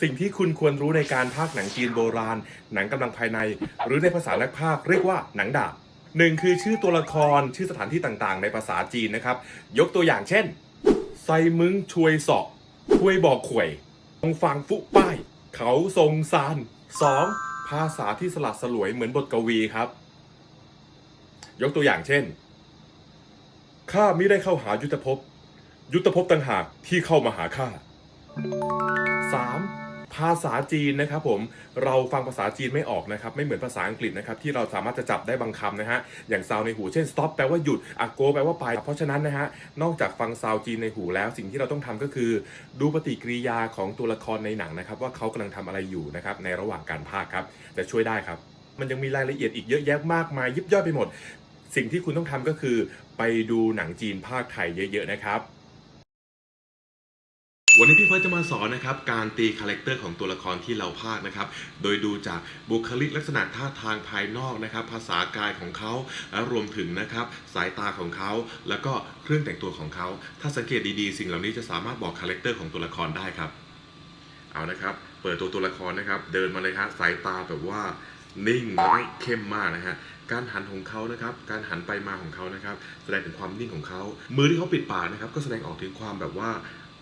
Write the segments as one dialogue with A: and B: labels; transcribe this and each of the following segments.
A: สิ่งที่คุณควรรู้ในการพากย์หนังจีนโบราณ หนังกำลังภายใน หรือในภาษานักพากย์เรียกว่าหนังดาบหนึ่งคือชื่อตัวละครชื่อสถานที่ต่างๆ ในภาษาจีนนะครับ ยกตัวอย่างเช่น ไซมึงชวยสาะช่วยบอกข่วยตงฟังฟุป้าย เขาทรงซานสองภาษาที่สลัดสลวยเหมือนบทกวีครับ ยกตัวอย่างเช่นข้าไม่ได้เข้าหายุทธภพ ยุทธภพต่างหากที่เข้ามาหาข้า 3. ภาษาจีนนะครับผมเราฟังภาษาจีนไม่ออกนะครับไม่เหมือนภาษาอังกฤษนะครับที่เราสามารถจะจับได้บางคำนะฮะอย่างซาวในหูเช่น stop แปลว่าหยุดอะโกแปลว่าไป เพราะฉะนั้นนะฮะนอกจากฟังซาวจีนในหูแล้วสิ่งที่เราต้องทำก็คือ ดูปฏิกิริยาของตัวละครในหนังนะครับว่าเขากำลังทำอะไรอยู่นะครับในระหว่างการพากครับจะช่วยได้ครับ มันยังมีรายละเอียดอีกเยอะแยะมากมายยิบย่อยไปหมด สิ่งที่คุณต้องทำก็คือ ไปดูหนังจีนภาคไทยเยอะ ๆ นะครับ วันนี้พี่เฟิร์สจะมาสอนนะครับการตีคาแรคเตอร์ของตัวละครที่เราพากนะครับ โดยดูจากบุคลิกลักษณะท่าทางภายนอกนะครับ ภาษากายของเขาและรวมถึงนะครับสายตาของเขา แล้วก็เครื่องแต่งตัวของเขา ถ้าสังเกตดีๆ สิ่งเหล่านี้จะสามารถบอกคาแรคเตอร์ของตัวละครได้ครับ เอานะครับ เปิดตัวตัวละครนะครับ เดินมาเลยฮะสายตาแบบว่านิ่งแล้วก็เข้มมากนะฮะ การหันของเขานะครับ การหันไปมาของเขานะครับ แสดงถึงความนิ่งของเขา มือที่เขาปิดปากนะครับ ก็แสดงออกถึงความแบบว่า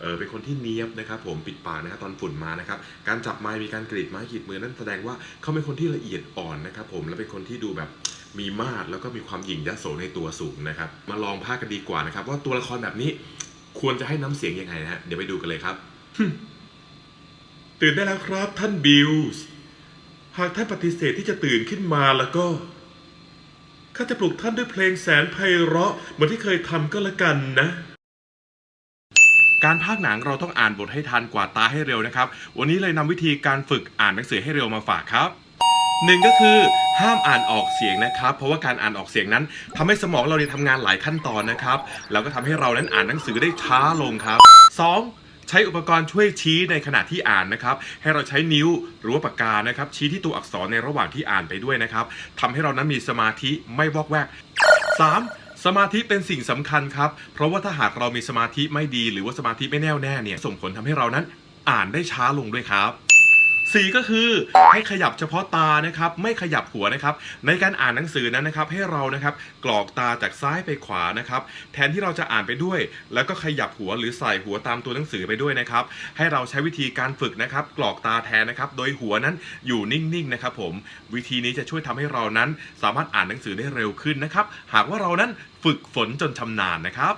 A: เออเป็นคนที่เนียบนะครับผมปิดปากนะครับตอนฝุ่นมานะครับการจับไม้มีการกรีดไม้กรีดมือนั่นแสดงว่าเขาเป็นคนที่ละเอียดอ่อนนะครับผมและเป็นคนที่ดูแบบมีมาดแล้วก็มีความหยิ่งยโสในตัวสูงนะครับ มาลองพากย์กันดีกว่านะครับ ว่าตัวละครแบบนี้ควรจะให้น้ำเสียงยังไงนะฮะเดี๋ยวไปดูกันเลยครับตื่นได้แล้วครับ ท่านบิลส์หากท่านปฏิเสธที่จะตื่นขึ้นมาแล้วก็ข้าจะปลุกท่านด้วยเพลงแสนไพเราะเหมือนที่เคยทำก็แล้วกันนะ การพากย์หนังเราต้องอ่านบทให้ทันกว่าตาให้เร็วนะครับ วันนี้เลยนำวิธีการฝึกอ่านหนังสือให้เร็วมาฝากครับหนึ่งก็คือห้ามอ่านออกเสียงนะครับ เพราะว่าการอ่านออกเสียงนั้นทำให้สมองเราเนี่ยทำงานหลายขั้นตอนนะครับ แล้วก็ทำให้เรานั้นอ่านหนังสือได้ช้าลงครับสองใช้อุปกรณ์ช่วยชี้ในขณะที่อ่านนะครับ ให้เราใช้นิ้วหรือว่าปากกานะครับ ชี้ที่ตัวอักษรในระหว่างที่อ่านไปด้วยนะครับทำให้เรานั้นมีสมาธิไม่วอกแวก 3. สมาธิเป็นสิ่งสำคัญครับ เพราะว่าถ้าหากเรามีสมาธิไม่ดี หรือว่าสมาธิไม่แน่วแน่เนี่ยส่งผลทำให้เรานั้นอ่านได้ช้าลงด้วยครับ สี่ก็คือให้ขยับเฉพาะตานะครับไม่ขยับหัวนะครับในการอ่านหนังสือนั้นนะครับให้เรานะครับกรอกตาจากซ้ายไปขวานะครับแทนที่เราจะอ่านไปด้วย แล้วก็ขยับหัวหรือใส่หัวตามตัวหนังสือไปด้วยนะครับให้เราใช้วิธีการฝึกนะครับกรอกตาแทนนะครับโดยหัวนั้นอยู่นิ่งๆนะครับผมวิธีนี้จะช่วยทำให้เรานั้น สามารถอ่านหนังสือได้เร็วขึ้นนะครับหากว่าเรานั้นฝึกฝนจนชำนาญนะครับ